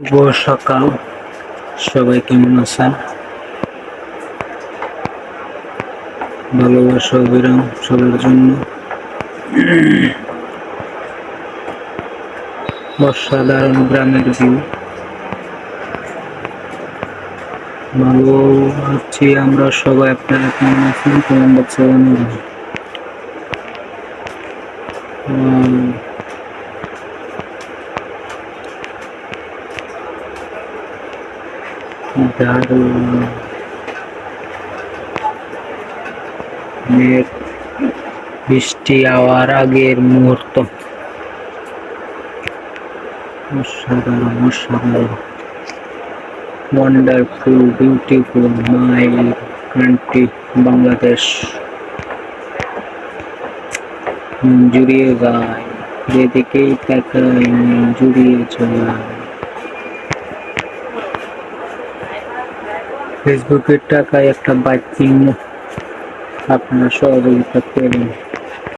শুভ সকাল। সবাই কেমন আছেন? ভালোবাসা, অবিরাম সবার জন্য। অসাধারণ গ্রামের ভিউ ভালো আছি আমরা সবাই। আপনারা কেমন আছেন? কেমন বক্সে দারুণ মেঘ বৃষ্টি হওয়ার আগের মুহূর্ত। অসাধারণ অসাধারণ। Wonderful beautiful my country Bangladesh জুড়িয়ে যায় যেদিকেই মন জুড়িয়ে যায় ফেসবুকের টাকায় একটা বাইক কিনে আপনারা সহযোগিতা করুন